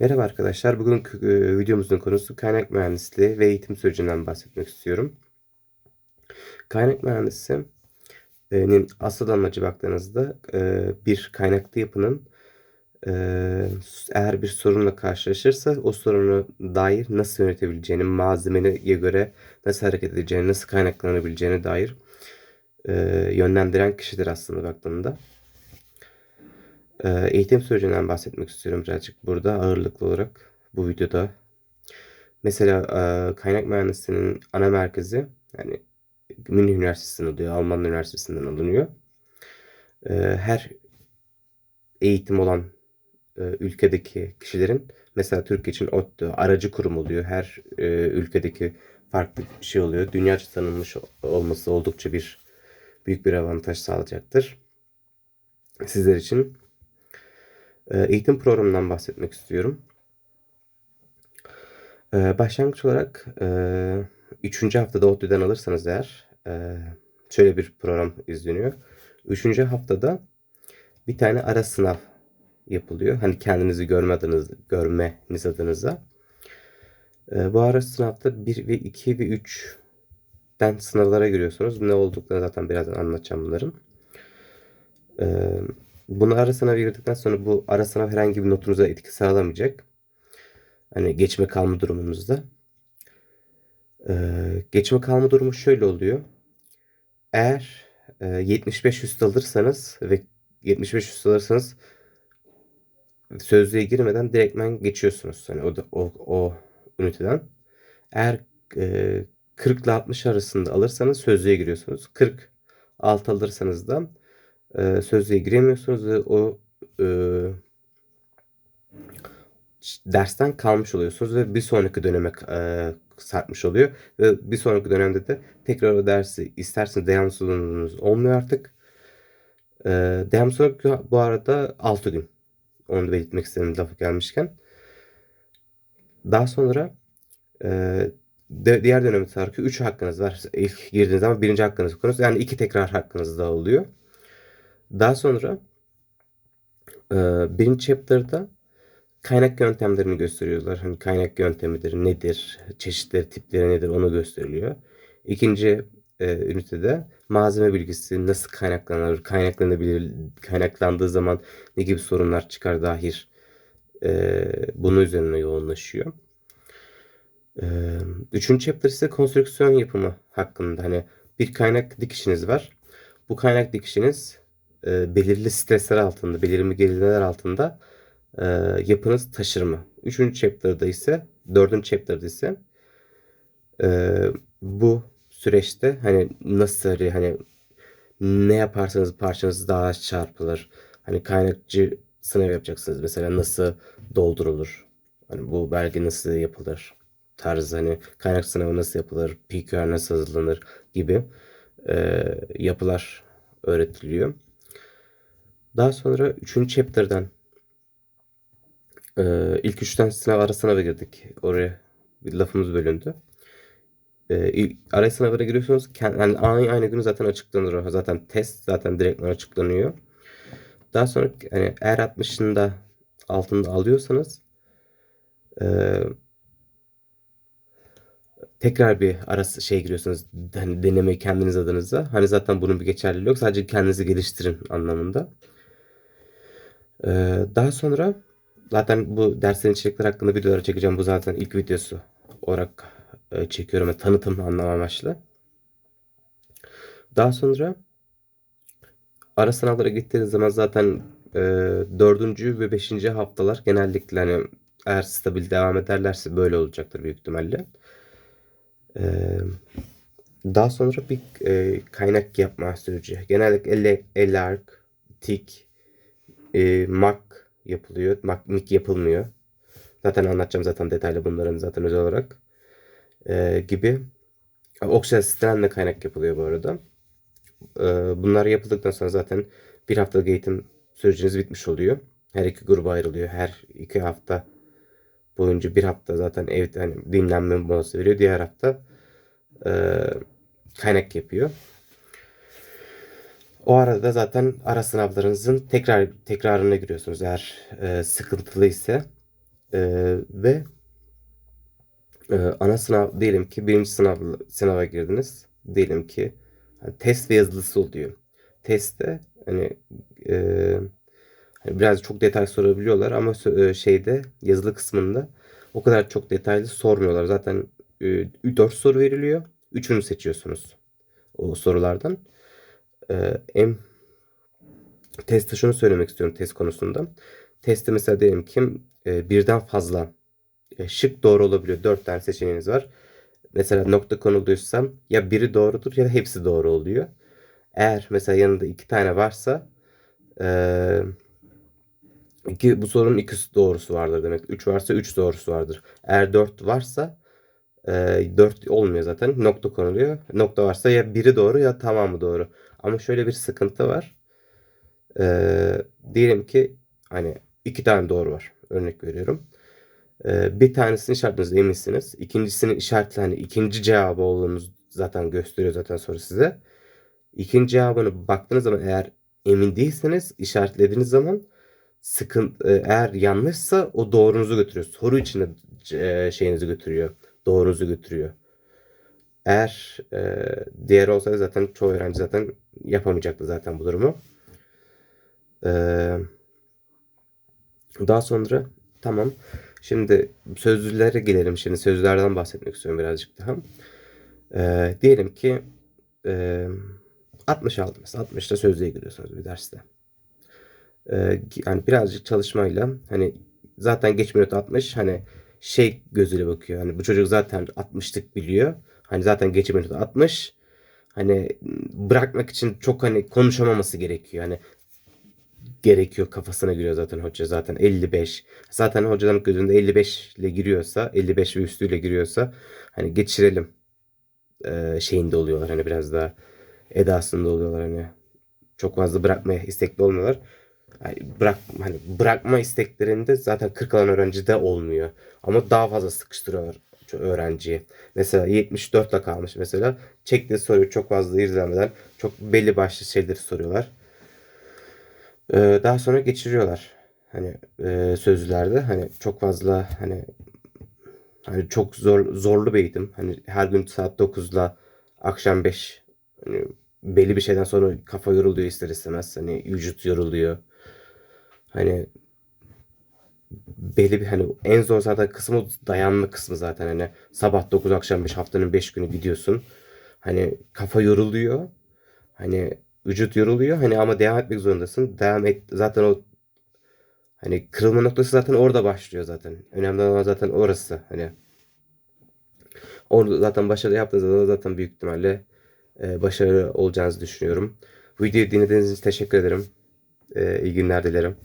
Merhaba arkadaşlar. Bugün e, videomuzun konusu kaynak mühendisliği ve eğitim sürecinden bahsetmek istiyorum. Kaynak mühendisliğinin asıl amacı baktığınızda e, bir kaynaklı yapının e, eğer bir sorunla karşılaşırsa o sorunu dair nasıl yönetebileceğini, malzemeye göre nasıl hareket edeceğini, nasıl kaynaklanabileceğine dair yönlendiren kişidir aslında baktığında. Ee, eğitim sürecinden bahsetmek istiyorum birazcık burada ağırlıklı olarak bu videoda. Mesela e, kaynak mühendisliğinin ana merkezi yani Münih Üniversitesi'nden alıyor, Alman Üniversitesi'nden alınıyor. Ee, her eğitim olan e, ülkedeki kişilerin mesela Türkiye için ODTÜ aracı kurum oluyor. Her e, ülkedeki farklı bir şey oluyor. Dünyaca tanınmış olması oldukça bir büyük bir avantaj sağlayacaktır. Sizler için eğitim programından bahsetmek istiyorum. Ee, başlangıç olarak 3. E, haftada ODTÜ'den alırsanız eğer e, şöyle bir program izleniyor. 3. haftada bir tane ara sınav yapılıyor. Hani kendinizi görme adınız, görmeniz adınıza. Ee, bu ara sınavda 1 ve 2 ve 3'ten sınavlara giriyorsunuz. Ne olduklarını zaten birazdan anlatacağım bunların. Bunu ara sınava girdikten sonra bu ara sınav herhangi bir notunuza etki sağlamayacak. Hani geçme kalma durumunuzda. Ee, geçme kalma durumu şöyle oluyor. Eğer e, 75 üst alırsanız ve 75 üst alırsanız sözlüğe girmeden direktmen geçiyorsunuz. Hani o, o, o üniteden. Eğer e, 40 ile 60 arasında alırsanız sözlüğe giriyorsunuz. 40 alt alırsanız da e, sözlüğe giremiyorsunuz ve o e, dersten kalmış oluyorsunuz ve bir sonraki döneme e, sarkmış oluyor. Ve bir sonraki dönemde de tekrar o dersi isterseniz devamsızlığınız olmuyor artık. E, devamsızlık bu arada 6 gün. Onu da belirtmek istedim lafı gelmişken. Daha sonra e, de, diğer dönemi sarkıyor. 3 hakkınız var. İlk girdiğiniz zaman birinci hakkınızı kullanıyorsunuz. Yani iki tekrar hakkınız da oluyor. Daha sonra e, birinci chapter'da kaynak yöntemlerini gösteriyorlar. Hani kaynak yöntemidir, nedir, çeşitleri, tipleri nedir onu gösteriliyor. İkinci e, ünitede malzeme bilgisi nasıl kaynaklanır, kaynaklanabilir, kaynaklandığı zaman ne gibi sorunlar çıkar dahil e, bunun üzerine yoğunlaşıyor. E, üçüncü chapter ise konstrüksiyon yapımı hakkında. Hani bir kaynak dikişiniz var. Bu kaynak dikişiniz e, belirli stresler altında, belirli gerilimler altında e, yapınız taşır mı? Üçüncü chapter'da ise, dördüncü chapter'da ise e, bu süreçte hani nasıl hani ne yaparsanız parçanız daha az çarpılır. Hani kaynakçı sınav yapacaksınız. Mesela nasıl doldurulur? Hani bu belge nasıl yapılır? Tarzı hani kaynak sınavı nasıl yapılır? PQR nasıl hazırlanır? Gibi e, yapılar öğretiliyor. Daha sonra 3. chapter'dan e, ilk üçten sınav ara sınava girdik. Oraya bir lafımız bölündü. E, ara sınavlara giriyorsunuz. Yani aynı, aynı günü zaten açıklanır. Zaten test zaten direkt açıklanıyor. Daha sonra yani eğer 60'ında altında alıyorsanız e, tekrar bir arası şey giriyorsunuz. Hani denemeyi kendiniz adınıza. Hani zaten bunun bir geçerliliği yok. Sadece kendinizi geliştirin anlamında. Ee, daha sonra zaten bu derslerin içerikleri hakkında videolar çekeceğim. Bu zaten ilk videosu olarak e, çekiyorum ve tanıtım anlam amaçlı. Daha sonra ara sınavlara gittiğiniz zaman zaten e, dördüncü ve beşinci haftalar genellikle hani eğer stabil devam ederlerse böyle olacaktır büyük ihtimalle. Ee, daha sonra bir e, kaynak yapma süreci. Genellikle ELARC, TIK, e, Mac yapılıyor. Mac, Mic yapılmıyor. Zaten anlatacağım zaten detaylı bunların zaten özel olarak. E, gibi. Oksijel sistemle kaynak yapılıyor bu arada. E, bunlar yapıldıktan sonra zaten bir haftalık eğitim süreciniz bitmiş oluyor. Her iki gruba ayrılıyor. Her iki hafta boyunca bir hafta zaten evde hani dinlenme molası veriyor. Diğer hafta e, kaynak yapıyor. O arada zaten ara sınavlarınızın tekrar tekrarına giriyorsunuz eğer e, sıkıntılı ise. Eee, ve eee, ana sınav diyelim ki 1. sınav sınava girdiniz. Diyelim ki hani test ve yazılısı oluyor. Testte hani eee, hani biraz çok detay sorabiliyorlar ama eee, şeyde yazılı kısmında o kadar çok detaylı sormuyorlar. Zaten eee 4 soru veriliyor. Üçünü seçiyorsunuz o sorulardan. Eee, en Testte şunu söylemek istiyorum test konusunda. Testte mesela diyelim ki e, birden fazla e, şık doğru olabiliyor. Dört tane seçeneğiniz var. Mesela nokta konulduysa ya biri doğrudur ya da hepsi doğru oluyor. Eğer mesela yanında iki tane varsa e, iki, bu sorunun ikisi doğrusu vardır demek. Üç varsa üç doğrusu vardır. Eğer dört varsa e, dört olmuyor zaten. Nokta konuluyor. Nokta varsa ya biri doğru ya tamamı doğru. Ama şöyle bir sıkıntı var. Ee, diyelim ki hani iki tane doğru var. Örnek veriyorum. Ee, bir tanesini işaretiniz eminsiniz. İkincisini işaretli hani ikinci cevabı olduğunuz zaten gösteriyor zaten soru size. İkinci cevabını baktığınız zaman eğer emin değilseniz işaretlediğiniz zaman sıkıntı eğer yanlışsa o doğrunuzu götürüyor. Soru içinde e, şeyinizi götürüyor. Doğrunuzu götürüyor. Eğer e, diğer olsaydı zaten çoğu öğrenci zaten yapamayacaktı zaten bu durumu. Ee, daha sonra tamam. Şimdi sözlülere gelelim. Şimdi sözlülerden bahsetmek istiyorum birazcık daha. Ee, diyelim ki e, 60 aldınız. 60'ta sözlüğe giriyorsunuz bir derste. Ee, yani birazcık çalışmayla hani zaten geçme notu 60 hani şey gözüyle bakıyor. Hani bu çocuk zaten 60'lık biliyor. Hani zaten geçme notu 60. Hani bırakmak için çok hani konuşamaması gerekiyor. Hani gerekiyor kafasına giriyor zaten hoca zaten 55. Zaten hocaların gözünde 55 ile giriyorsa 55 ve üstüyle giriyorsa hani geçirelim e, şeyinde oluyorlar hani biraz daha edasında oluyorlar hani çok fazla bırakmaya istekli olmuyorlar. Yani bırak hani bırakma isteklerinde zaten 40 alan öğrenci de olmuyor. Ama daha fazla sıkıştırıyorlar şu öğrenciyi. Mesela 74 ile kalmış mesela. Çektiği soruyu çok fazla irdelemeden çok belli başlı şeyleri soruyorlar. Ee, daha sonra geçiriyorlar. Hani e, sözlülerde hani çok fazla hani hani çok zor zorlu bir eğitim. Hani her gün saat 9'la akşam 5 hani belli bir şeyden sonra kafa yoruluyor ister istemez. Hani vücut yoruluyor. Hani belli bir hani en zor zaten kısmı dayanma kısmı zaten hani sabah 9 akşam 5 haftanın 5 günü gidiyorsun. Hani kafa yoruluyor. Hani vücut yoruluyor hani ama devam etmek zorundasın. Devam et zaten o hani kırılma noktası zaten orada başlıyor zaten. Önemli olan zaten orası hani. Orada zaten başarılı yaptığınızda da zaten büyük ihtimalle e, başarılı olacağınızı düşünüyorum. Videoyu dinlediğiniz için teşekkür ederim. E, iyi günler dilerim.